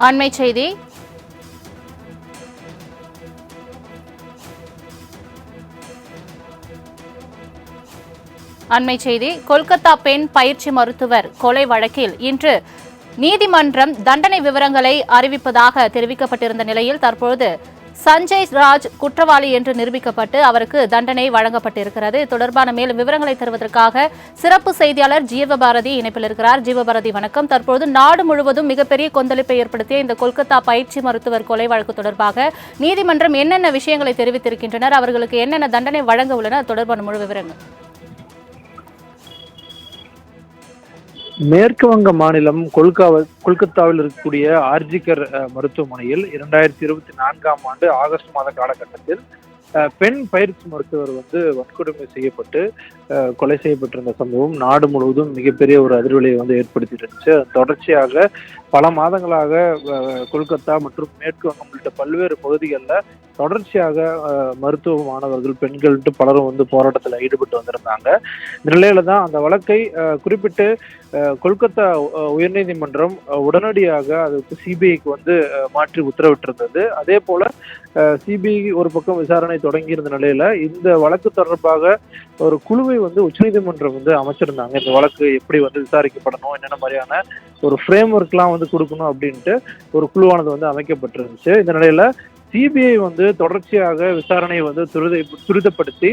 அண்மை செய்தி. அண்மை செய்தி கொல்கத்தா பெண் பயிற்சி மருத்துவர் கொலை வழக்கில் இன்று நீதிமன்றம் தண்டனை விவரங்களை அறிவிப்பதாக தெரிவிக்கப்பட்டிருந்த நிலையில் தற்பொழுது சஞ்சய் ராஜ் குற்றவாளி என்று நிரூபிக்கப்பட்டு அவருக்கு தண்டனை வழங்கப்பட்டிருக்கிறது. தொடர்பான மேலும் விவரங்களை தருவதற்காக சிறப்பு செய்தியாளர் ஜீவபாரதி இணைப்பில் இருக்கிறார். ஜீவபாரதி வணக்கம். தற்போது நாடு முழுவதும் மிகப்பெரிய கொந்தளிப்பை ஏற்படுத்திய இந்த கொல்கத்தா பயிற்சி மருத்துவர் கொலை வழக்கு தொடர்பாக நீதிமன்றம் என்னென்ன விஷயங்களை தெரிவித்திருக்கின்றனர் அவர்களுக்கு என்னென்ன தண்டனை வழங்க உள்ளன தொடர்பான முழு விவரங்கள். மேற்கு வங்க மாநிலம் கொல்காவ கொல்கத்தாவில் இருக்கக்கூடிய ஆர்ஜிகர் மருத்துவமனையில் இரண்டாயிரத்தி இருபத்தி நான்காம் ஆண்டு ஆகஸ்ட் மாத காலகட்டத்தில் பெண் பயிற்சி மருத்துவர் வந்து வன்கொடுமை செய்யப்பட்டு கொலை செய்யப்பட்டிருந்த சம்பவம் நாடு முழுவதும் மிகப்பெரிய ஒரு அதிர்வலையை வந்து ஏற்படுத்திட்டு இருந்துச்சு. தொடர்ச்சியாக பல மாதங்களாக கொல்கத்தா மற்றும் மேற்கு வங்கம் உள்ளிட்ட பல்வேறு பகுதிகளில் தொடர்ச்சியாக மருத்துவ மாணவர்கள் பெண்கள்ட்டு பலரும் வந்து போராட்டத்தில் ஈடுபட்டு வந்திருந்தாங்க. இந்த நிலையில தான் அந்த வழக்கை குறிப்பிட்டு கொல்கத்தா உயர்நீதிமன்றம் உடனடியாக அதுக்கு சிபிஐக்கு வந்து மாற்றி உத்தரவிட்டிருந்தது. அதே போல சிபிஐ ஒரு பக்கம் விசாரணை தொடங்கி இருந்த நிலையில இந்த வழக்கு தொடர்பாக ஒரு குழுவை வந்து உச்சநீதிமன்றம் வந்து அமைச்சிருந்தாங்க. இந்த வழக்கு எப்படி வந்து விசாரிக்கப்படணும் என்னென்ன மாதிரியான ஒரு ஃப்ரேம் ஒர்க்லாம் வந்து கொடுக்கணும் அப்படின்ட்டு ஒரு குழுவானது வந்து அமைக்கப்பட்டிருந்துச்சு. இந்த நிலையில சிபிஐ வந்து தொடர்ச்சியாக விசாரணையை வந்து துரித துரிதப்படுத்தி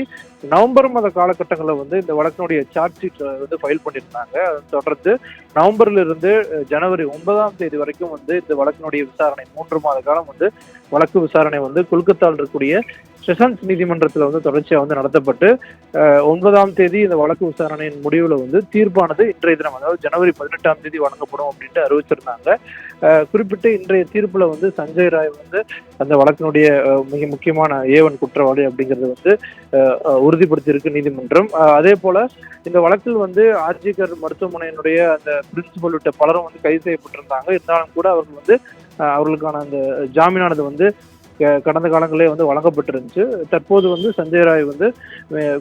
நவம்பர் மாத காலகட்டங்களில் வந்து இந்த வழக்கினுடைய சார்ஜ் ஷீட் வந்து ஃபைல் பண்ணியிருந்தாங்க. அதை தொடர்ந்து நவம்பர்ல இருந்து ஜனவரி ஒன்பதாம் தேதி வரைக்கும் வந்து இந்த வழக்கினுடைய விசாரணை மூன்று மாத காலம் வந்து வழக்கு விசாரணை வந்து கொல்கத்தாவில் இருக்கக்கூடிய செஷன்ஸ் நீதிமன்றத்தில் வந்து தொடர்ச்சியாக வந்து நடத்தப்பட்டு ஒன்பதாம் தேதி இந்த வழக்கு விசாரணையின் முடிவில் வந்து தீர்ப்பானது இன்றைய தினம் அதாவது ஜனவரி பதினெட்டாம் தேதி வழங்கப்படும் அப்படின்ட்டு அறிவிச்சிருந்தாங்க. குறிப்பிட்டு இன்றைய தீர்ப்பில் வந்து சஞ்சய் ராய் வந்து அந்த வழக்கினுடைய மிக முக்கியமான ஏவன் குற்றவாளி அப்படிங்கிறது வந்து உறுதிப்படுத்தியிருக்கு நீதிமன்றம். அதே போல இந்த வழக்கில் வந்து ஆர்ஜிகர் மருத்துவமனையினுடைய அந்த பிரின்சிபல் உள்ளிட்ட பலரும் வந்து கைது செய்யப்பட்டிருந்தாங்க. இருந்தாலும் கூட அவர்கள் வந்து அவர்களுக்கான அந்த ஜாமீனானது வந்து கடந்த காலங்களே வந்து வழங்கப்பட்டிருந்துச்சு. தற்போது வந்து சஞ்சய் ராய் வந்து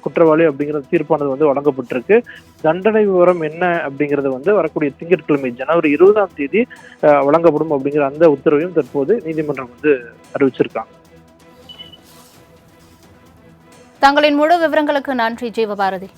குற்றவாளி அப்படிங்கிற தீர்ப்பானது வந்து வழங்கப்பட்டிருக்கு. தண்டனை விவரம் என்ன அப்படிங்கிறது வந்து வரக்கூடிய திங்கட்கிழமை ஜனவரி இருபதாம் தேதி வழங்கப்படும் அப்படிங்கிற அந்த உத்தரவையும் தற்போது நீதிமன்றம் வந்து அறிவிச்சிருக்காங்க. தங்களின் முழு விவரங்களுக்கு நன்றி ஜீவபாரதி.